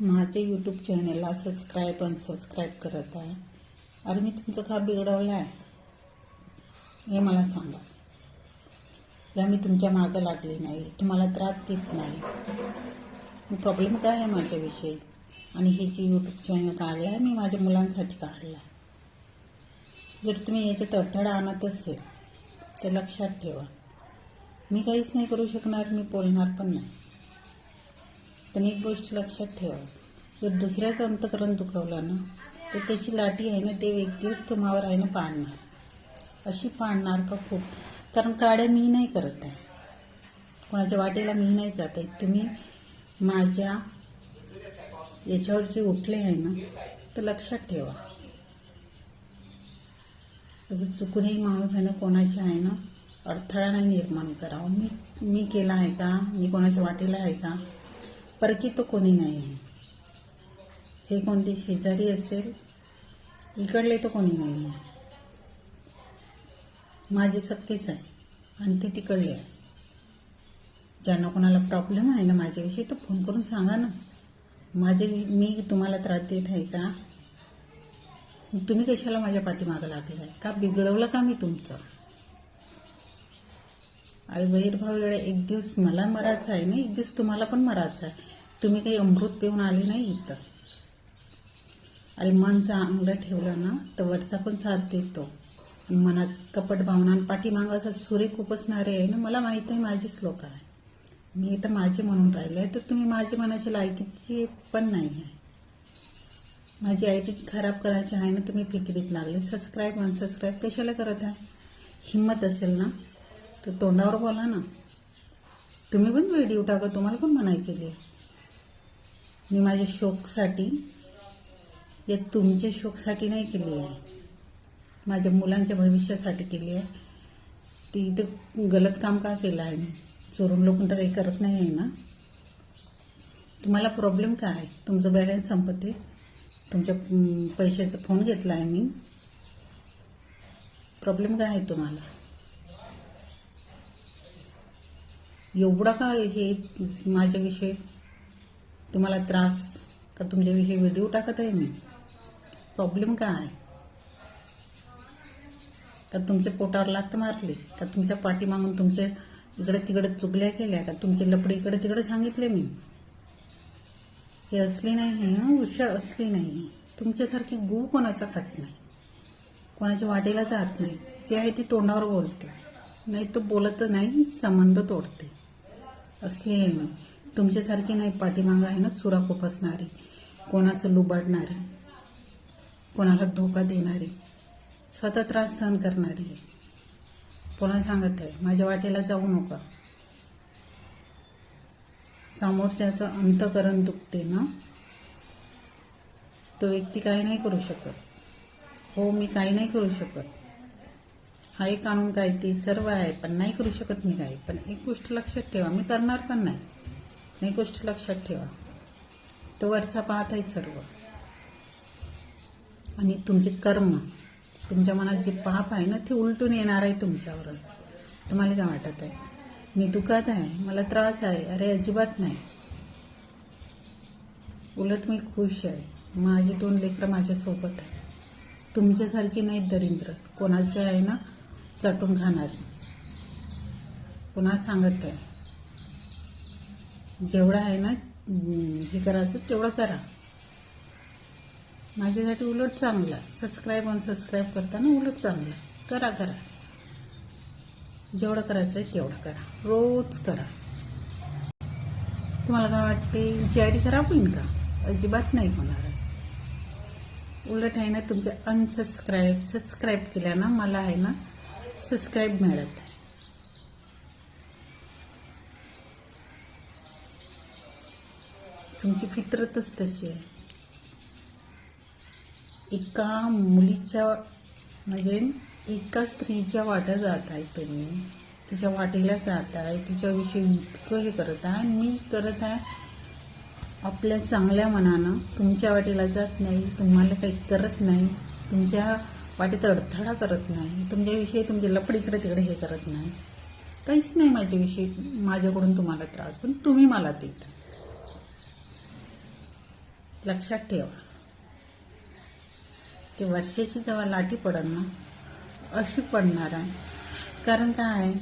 माझे यूट्यूब चॅनलला subscribe unsubscribe करत आहे. अरे मी तुमचं का बिघडवलं आहे हे मला सांगा. या मी तुमच्या मागं लागली नाही. तुम्हाला त्रास देत नाही. प्रॉब्लेम काय आहे माझ्याविषयी? आणि हे जे यूट्यूब चॅनल काढलं आहे मी माझ्या मुलांसाठी काढलं आहे. जर तुम्ही याच्यात अडथळा आणत असेल तर लक्षात ठेवा. मी काहीच नाही करू शकणार मी बोलणार पण नाही. पण एक गोष्ट लक्षात ठेवा. जर दुसऱ्याचं अंतकरण दुखावला ना तर त्याची लाठी आहे ना ते व्यक्तीच तुम्हावर आहे ना पाडणार. अशी पाडणार का खूप? कारण काड्या मी नाही करत आहे. कोणाच्या वाटेला मी नाही जात आहे. तुम्ही माझ्या याच्यावर जे उठले आहे ना तर लक्षात ठेवा. असं चुकूनही माणूस आहे ना कोणाच्या आहे ना अडथळा नाही निर्माण करावा. मी मी केला आहे का? मी कोणाच्या वाटेला आहे का? परकी तो कोणी नाही आहे. हे कोणती शेजारी असेल इकडले तर कोणी नाही आहे. माझे सक्केच आहे आणि ते तिकडले आहे. ज्यांना कोणाला प्रॉब्लेम आहे ना माझ्याविषयी तो फोन करून सांगा ना. माझे मी तुम्हाला त्रास देत आहे का? तुम्ही कशाला माझ्या पाठीमागं लागलाय? का बिघडवलं का मी तुमचं? आई बहिरभाव एवढा एक दिवस मला मरायचं आहे ना एक दिवस तुम्हाला पण मरायचं आहे. तुम्ही काही अमृत पिऊन आले नाही इथं? अरे मन चांगलं ठेवलं ना तर वरचा पण साथ देतो. मनात कपट भावना आणि सूर्य खूपच नारे आहे ना मला माहीत आहे माझीच लोक आहे. मी तर माझे म्हणून राहिले आहे तर तुम्ही माझे मनाची लायकीची पण नाही आहे. माझी आय टी खराब करायची आहे ना तुम्ही फिकिरीत लागले. सबस्क्राईब अनसबस्क्राईब कशाला करत आहे? हिंमत असेल ना तर तोंडावर बोला ना. तुम्ही पण व्हिडिओ टाका तुम्हाला पण मनाई केली आहे. मी माझ्या शोकसाठी या तुमच्या शोकसाठी नाही केली आहे. माझ्या मुलांच्या भविष्यासाठी केली आहे. ती इथं गलत काम का केलं आहे? चोरून लोकून तर काही करत नाही आहे ना? तुम्हाला प्रॉब्लेम काय आहे? तुमचं बॅलन्स संपते. तुमच्या पैशाचा फोन घेतला आहे मी. प्रॉब्लेम काय आहे तुम्हाला? एवढा का हे माझ्याविषयी तुम्हाला त्रास का तुमच्याविषयी व्हिडिओ टाकत आहे मी? प्रॉब्लेम काय? का तुमच्या पोटावर लात मारली? का तुमच्या पाठीमागून तुमच्या इकडे तिकडे चुगल्या केल्या? का तुमचे लपडे इकडे तिकडे सांगितले मी? हे असली नाही आहे हं, उषा असली नाही. तुमच्यासारखी गू कोणाचा खात नाही? कोणाच्या वाटेला जात नाही? जे आहे ती तोंडावर बोलते नाही तो बोलत नाही संबंध तोडते. असली आहे मी. तुमच्यासारखी नाही पाठीमागं आहे ना सुरा खुपसणारी कोणाचं लुबाडणारी. कोणाला धोका देणारी. स्वतः त्रास सहन करणारी. आहे कोणा सांगत आहे माझ्या वाटेला जाऊ नका. समोरच्याचं अंतकरण दुखते ना? तो व्यक्ती काही नाही करू शकत. हो मी काही नाही करू शकत. हा एक कानून काय ते सर्व आहे पण नाही करू शकत मी काही. पण एक गोष्ट लक्षात ठेवा मी करणार पण नाही. एक गोष्ट लक्षात ठेवा. तो वरचा पाहत आहे सर्व. आणि तुमचे कर्म तुमच्या मनात जे पाप आहे ना ते उलटून येणार आहे तुमच्यावरच. तुम्हाला काय वाटत आहे? मी दुखात आहे मला त्रास आहे अरे अजिबात नाही. उलट मी खुश आहे. माझी दोन लेकरं माझ्यासोबत आहे तुमच्यासारखी नाहीत दरिंद्र. कोणाचे आहे ना चटून खाणारी. पुन्हा सांगत आहे. जेवढं आहे ना हे करायचं तेवढं करा. माझ्यासाठी उलट चांगलं सबस्क्राईब अनसबस्क्राईब करताना उलट चांगलं करा करा. जेवढं करायचं आहे तेवढं करा. रोज करा. तुम्हाला काय वाटते? जी आय खराब होईल का? अजिबात नाही होणार उलट आहे ना तुमचे अनसबस्क्राईब सबस्क्राईब केल्यानं मला आहे ना सबस्क्राईब मिळत. तुमची फितरतच तशी आहे. एका मुलीच्या म्हणजे एका स्त्रीच्या वाट्या जात आहे तुम्ही. तिच्या वाटेला जात आहे तिच्याविषयी इतकं हे करत आहे. आणि मी करत आहे आपल्या चांगल्या मनानं. तुमच्या वाटेला जात नाही तुम्हाला काही करत नाही. तुमच्या वाटेत अडथळा करत नाही. तुमच्याविषयी तुमचे लपड इकडे तिकडे हे करत नाही. काहीच नाही माझ्याविषयी माझ्याकडून तुम्हाला त्रास. पण तुम्ही मला देता. लक्षात ठेवा. ते वर्षाची जेव्हा लाटी पडल ना अशी पडणार आहे. कारण काय? आहे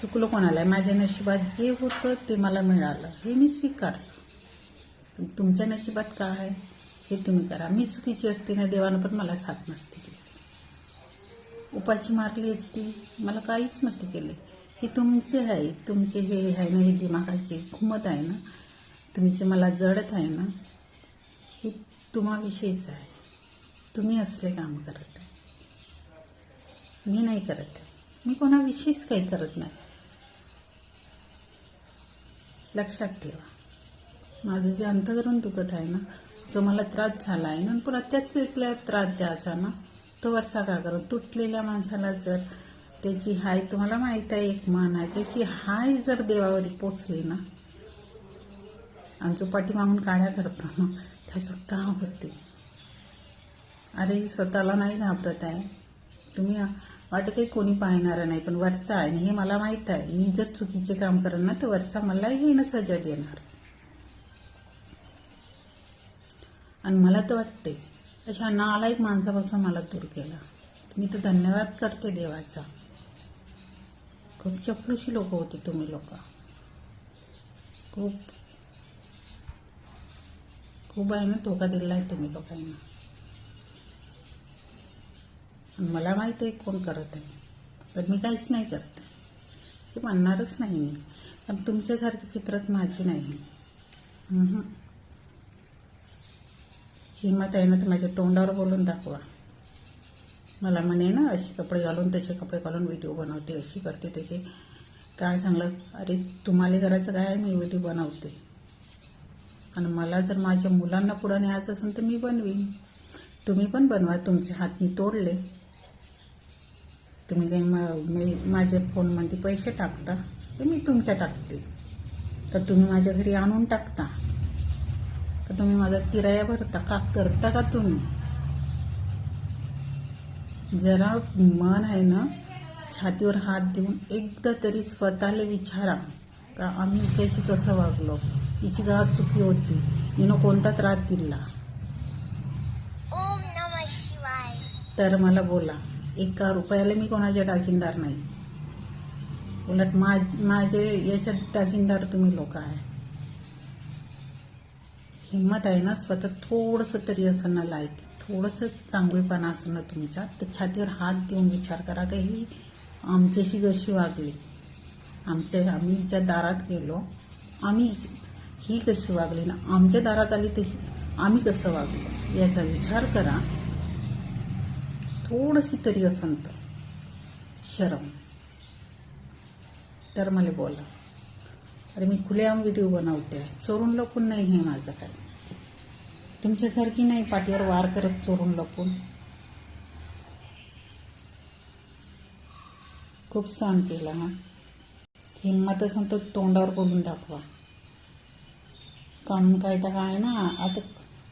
चुकलं कोणाला आहे? माझ्या नशिबात जे होतं ते मला मिळालं. हे मी स्वीकारलं तुमच्या नशिबात काय? आहे हे तुम्ही करा. मी चुकीची असते ना देवानं पण मला साथ नसते केली. उपाशी मारली असती मला काहीच नसते केले. हे तुमचे आहे. तुमचे हे आहे ना हे दिमागाचे घुमत आहे ना. तुमचे मला जडत आहे ना तुम्हाविषयीच आहे. तुम्ही असले काम करत आहे. मी नाही करत आहे. मी कोणाविषयीच काही करत नाही. लक्षात ठेवा. माझं जे अंतकरण दुखत आहे ना जो मला त्रास झाला आहे ना पुन्हा त्याच वेगळ्या त्रास द्यायचा ना तो वरचा का करत तुटलेल्या माणसाला जर त्याची हाय तुम्हाला माहीत आहे एक म्हण आहे त्याची हाय जर देवावर पोचली ना आणि जो पाठीमागून काढ्या करतो ना त्याचं काम होते? अरे स्वतःला नाही घाबरत आहे. तुम्ही वाटत आहे कोणी पाहणार नाही पण वरचा आहे. आणि हे मला माहीत आहे. मी जर चुकीचे काम करेन ना तर वरचा मलाही ना सजा देणार. आणि मला तर वाटते अशा नालायक माणसापासून मला दूर केला. मी तर धन्यवाद करते देवाचा. खूप चपलूशी लोक होते तुम्ही लोक. खूप खूप आहे ना धोका दिला आहे तुम्ही लोकांना. मला माहीत आहे कोण करत आहे. तर मी काहीच नाही करत. हे म्हणणारच नाही मी. पण तुमच्यासारखी फितरत माझी नाही. हिंमत आहे ना तर माझ्या तोंडावर बोलून दाखवा. मला म्हणे ना असे कपडे घालून तसे कपडे घालून व्हिडिओ बनवते अशी करते तशी. काय सांगलं? अरे तुम्हाला करायचं काय आहे? मी व्हिडिओ बनवते. आणि मला जर माझ्या मुलांना पुढं न्यायचं असेल तर मी बनवीन. तुम्ही पण बनवा तुमचे हात मी तोडले. तुम्ही काही मा- मी माझ्या फोनमध्ये पैसे टाकता तर मी तुमच्या टाकते. तर तुम्ही माझ्या घरी आणून टाकता. तर तुम्ही माझा किराया भरता का? करता का तुम्ही? जरा मन आहे ना छातीवर हात देऊन एकदा तरी स्वतःला विचारा का आम्ही त्याशी कसं वागलो? हिची गाव चुकी होती. हिनं कोणता त्रास दिला? ओम नमः शिवाय. तर मला बोला एका रुपयाला मी कोणाच्या डाकिंदार नाही? उलट माझ माझे याच्यात डाकिंदार तुम्ही लोक आहे. हिंमत आहे ना स्वतः थोडंसं तरी असं ना लायक थोडंसं चांगलपणा असं ना तुमच्या तर छातीवर हात देऊन विचार करा का ही आमच्याशी कशी वागली? आमच्या आम्ही हिच्या दारात गेलो आम्ही ही कशी वागली ना आमच्या दारात आली तर आम्ही कसं वागलो याचा विचार करा. थोडीशी तरी असंत. शरम. तर मला बोला. अरे मी खुलेआम व्हिडिओ बनवते. चोरून लपून नाही हे माझं काय तुमच्यासारखी नाही पाठीवर वार करत चोरून लपून? खूप सहन केला हा. हिंमत असेल तर तोंडावर बोलून दाखवा. कानून तर काय ना आता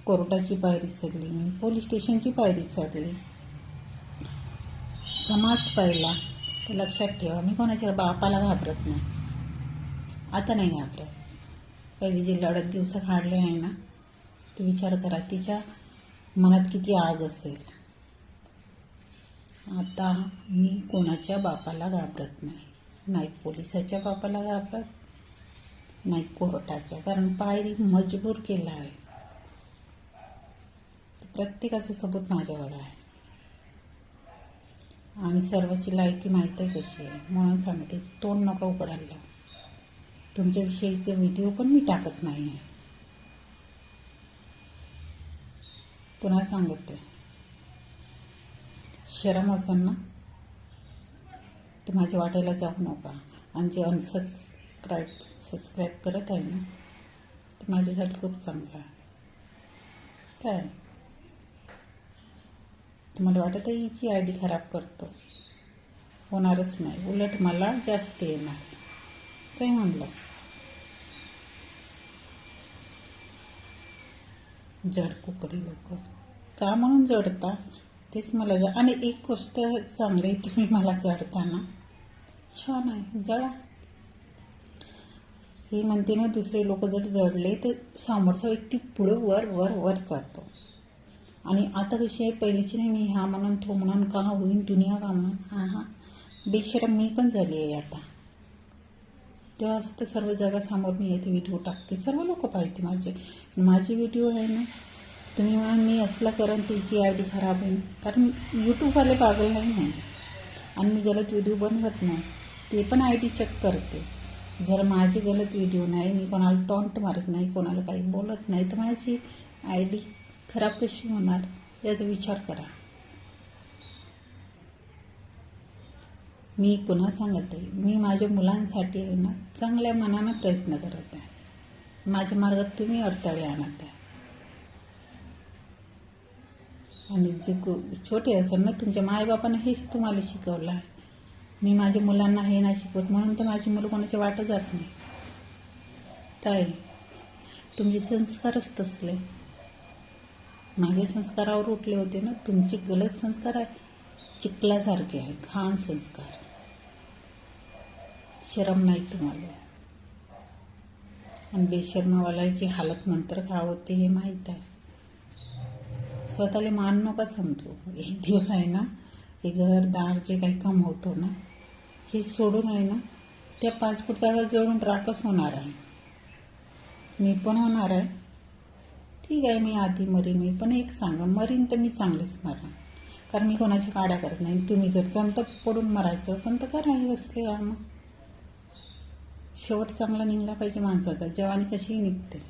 कोर्टाची पायरी चढली मी पोलीस स्टेशनची पायरी चढली. समाज पाहिला तर लक्षात ठेवा मी कोणाच्या बापाला घाबरत नाही. आता नाही घाबरत. पहिले जे लढत दिवस काढले आहे ना ते विचार करा तिच्या मनात किती आग असेल. आता मी कोणाच्या बापाला घाबरत नाही. नाही पोलिसाच्या बापाला घाबरत नाही कोर्टाच्या कारण पायरी मजबूर केला आहे. प्रत्येकाचं सबूत माझ्यावर आहे. आणि सर्वाची लायकी माहीत आहे कशी आहे. म्हणून सांगते तोंड नका उघडायला. तुमच्याविषयीचे व्हिडिओ पण मी टाकत नाही आहे. पुन्हा सांगते. शरम असेल ना तर माझ्या वाटेला जाऊ नका. आणि जे अनसबस्क्राईब सबस्क्राईब करत आहे ना ते माझ्यासाठी खूप चांगलं आहे. काय? तुम्हाला वाटत आहे की आय डी खराब करतो? होणारच नाही. उलट मला जास्त येणार. काय म्हणलं? जड कुकडी लोक. का म्हणून जडता? तेच मला जा आणि एक गोष्ट चांगली तुम्ही मला जडता ना. छान आहे. जळा हे म्हणते ना दुसरे लोक जर जडले तर समोरचा व्यक्ती पुढं वर वर वर जातो. आणि आता कशी आहे पहिलीची नाही मी ह्या म्हणून तो म्हणून का होईन दुनिया का म्हणून? हा हा. बेशरम मी पण झाली आहे आता. तेव्हाच तर सर्व जगासमोर मी येते व्हिडिओ टाकते. सर्व लोक पाहते माझे. माझे व्हिडिओ आहे ना तुम्ही म्हणा मी असलं करण त्याची आय डी खराब होईल कारण यूट्यूबवाले पागल नाही आहे. आणि मी गलत व्हिडिओ बनवत नाही. ते पण आय डी चेक करते. जर माझी गलत व्हिडिओ नाही मी कोणाला टॉन्ट मारत नाही कोणाला काही बोलत नाही तर माझी आय डी खराब कशी होणार याचा विचार करा. मी पुन्हा सांगत आहे मी माझ्या मुलांसाठी आहे ना चांगल्या मनानं प्रयत्न करत आहे. माझ्या मार्गात तुम्ही अडथळे आणत आहे. आणि जे छोटे असेल ना तुमच्या मायबापानं हेच तुम्हाला शिकवलं आहे. मी माझ्या मुलांना हे नाही शिकवत. म्हणून तर माझी मुलं कोणाच्या वाटत जात नाही. ताई तुमचे संस्कारच तसले माझे संस्कारावर उठले होते ना तुमचे गलत संस्कार आहे. चिखलासारखे आहे घाण संस्कार. शरम नाही तुम्हाला. आणि बेशर्मावाल्याची हालत नंतर काय होते हे माहीत आहे. स्वतःला मान नका समजू. एक दिवस आहे ना हे घर दार जे काही कमवतो ना हे सोडून आहे ना त्या पाच फुटाला जोडून जळून राखच होणार आहे. मी पण होणार आहे. ठीक आहे मी आधी मरीन मी पण एक सांगा मरीन तर मी चांगलीच मरण कारण मी कोणाच्या काड्या करत नाही. तुम्ही जर जंत पडून मरायचं असेल तर करायला असले या मग शेवट चांगला निघला पाहिजे माणसाचा. जवानी कशीही निघते.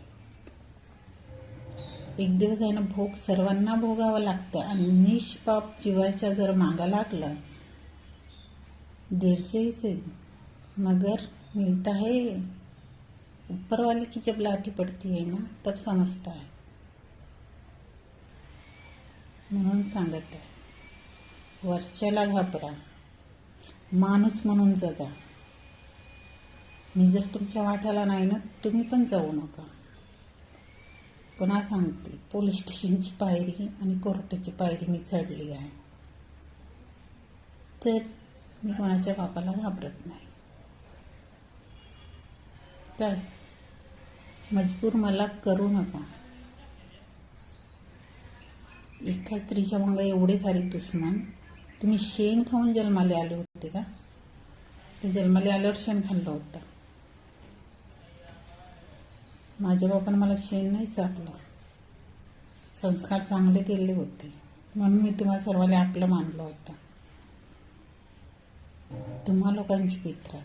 एक दिवस आहे ना भोग सर्वांना भोगावं लागतं. आणि निष्पाप जीवाच्या जर मागा लागलं देर से से मगर मिलता है ऊपर वाले की जब लाठी पड़ती है ना तब समजता है. म्हणून सांगत आहे. वरच्याला घाबरा. माणूस म्हणून जगा. मी जर तुमच्या वाट्याला नाही ना तुम्ही पण जाऊ नका. पुन्हा सांगते. पोलीस स्टेशनची पायरी आणि कोर्टाची पायरी मी चढली आहे. तर मी कोणाच्या बापाला घाबरत नाही. तर मजबूर मला करू नका. एका स्त्रीच्या मागे एवढे सारे दुश्मन तुम्ही शेण खाऊन जन्माला आले होते का? ते जन्माला आल्यावर शेण खाल्लं होतं. माझ्या बापानं मला शेण नाही चाकलं संस्कार चांगले केले होते. म्हणून मी तुम्हाला सर्वांना आपलं मानलं होतं. तुम्हा लोकांची पित्र.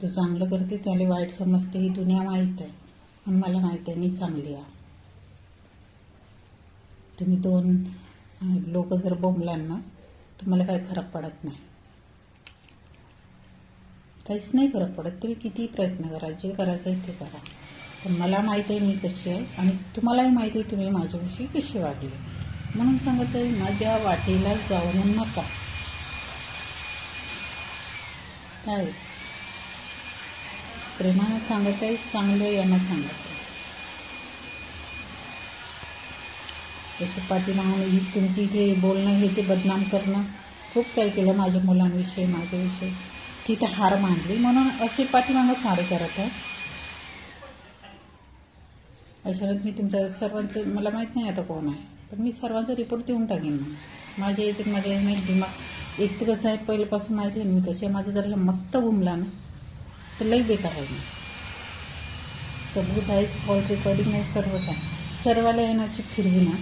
जो चांगलं करते त्याला वाईट समजते ही दुनिया माहीत आहे. पण मला माहीत आहे मी चांगली आहे. तुम्ही दोन लोक जर बोंबलाल ना तुम्हाला काही फरक पडत नाही. काहीच नाही फरक पडत. तुम्ही कितीही प्रयत्न करा जे करायचं आहे ते करा. पण मला माहीत आहे मी कशी आहे आणि तुम्हालाही माहिती आहे तुम्ही माझ्याविषयी कशी वागली. म्हणून सांगत आहे माझ्या वाटेला जाऊ नका. काय? प्रेमानं सांगत आहे चांगलं यांना सांगत आहे. जसं पाठीमागून ही तुमची इथे बोलणं हे ते बदनाम करणं. खूप काही केलं माझ्या मुलांविषयी माझ्याविषयी. तिथे हार मानली म्हणून असे पाठीमागं सारे करत आहे अशात मी तुमच्या सर्वांचं मला माहीत नाही आता कोण आहे. पण मी सर्वांचा रिपोर्ट देऊन टाकेन. ना माझ्या याच्यात माझ्या नाही दिमाग एक तर कसं आहे पहिल्यापासून माहिती आहे मी कशी आहे माझं जर मत्त घुमला ना तर लई बेकार आहे. ना सबूत आहे कॉल रेकॉर्डिंग आहे सर्वच आहे सर्वाला आहे अशी फिरवी ना.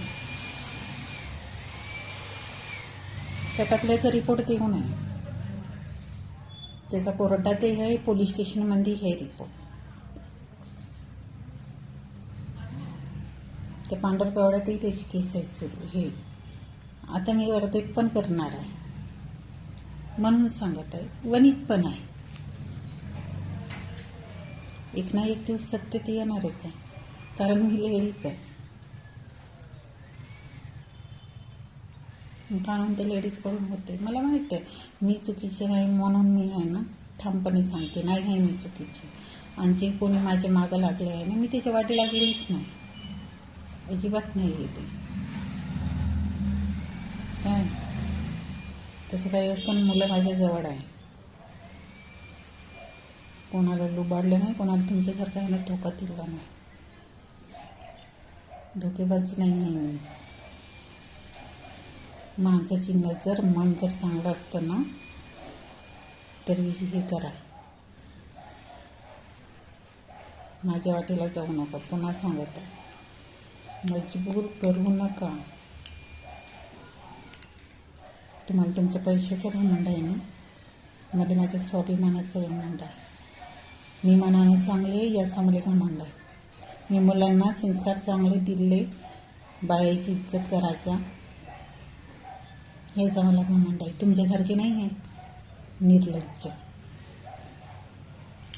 त्या रिपोर्ट देऊन आहे. त्याचा कोर्टातही आहे पोलीस स्टेशनमध्ये हे रिपोर्ट त्या पांढरकवड्यातही त्याची केस आहे सुरू हे. आता मी वर्धेत पण करणार आहे. म्हणून सांगत आहे वणित पण आहे. एक ना एक दिवस सत्य ते येणारच आहे कारण मी लेडीच आहे. कारण ते लेडीजकडून होते. मला माहिती आहे मी चुकीची नाही म्हणून मी आहे ना ठामपणे सांगते नाही आहे मी चुकीची. आणि जे कोणी माझ्या मागं लागले आहे ना मी त्याच्या वाटी गेलीच नाही. अजिबात नाही येते. काय? तसं काही असतं मुलं माझ्या जवळ आहे. कोणाला लुबाडलं नाही कोणाला तुमच्यासारखं आहे ना धोका दिला नाही. धोकेबाजी नाही आहे मी. माणसाची नजर मन जर चांगलं असतं ना तर हे करा. माझ्या वाटेला जाऊ नका पुन्हा सांगत आहे. मजबूर करू नका. तुम्हाला तुमच्या पैशाचं घमंड आहे ना? मला माझ्या स्वाभिमानाचं घमंड आहे. मी मनाने चांगले या चांगले घमांड आहे. मी मुलांना संस्कार चांगले दिले बायाची इज्जत करायचा. हेचा मला घमंड आहे. तुमच्यासारखे नाही आहे. निर्लज्ज.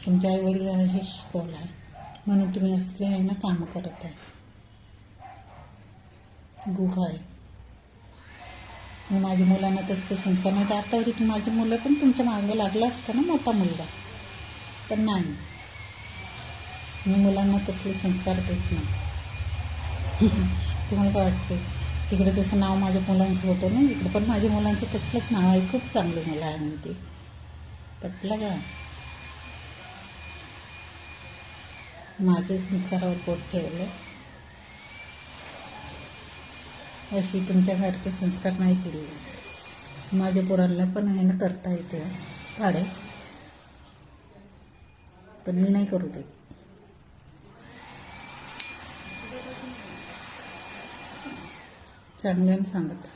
तुमच्या आई वडिलांना हे शिकवलं आहे. म्हणून तुम्ही असले आहे ना कामं करत आहे. गुगल. मी माझ्या मुलांना तसले संस्कार नाही तर आत्तावरी माझी मुलं पण तुमच्या मागं लागलं असतं ना मोठा मुलगा. पण नाही. मी मुलांना तसले संस्कार देत नाही. तुम्हाला काय वाटते तिकडे तसं नाव माझ्या मुलांचं होतं ना इकडे पण माझ्या मुलांचं तसलंच नाव आहे. खूप चांगलं मुलं आहे म्हणते पटलं का? माझे संस्कारावर पोट ठेवलं. अशी तुमच्यासारखे संस्कार नाही केले. माझ्या पोरांना पण आहे ना करता येते. पाडे. पण मी नाही करू देत. चांगल्याने सांगत.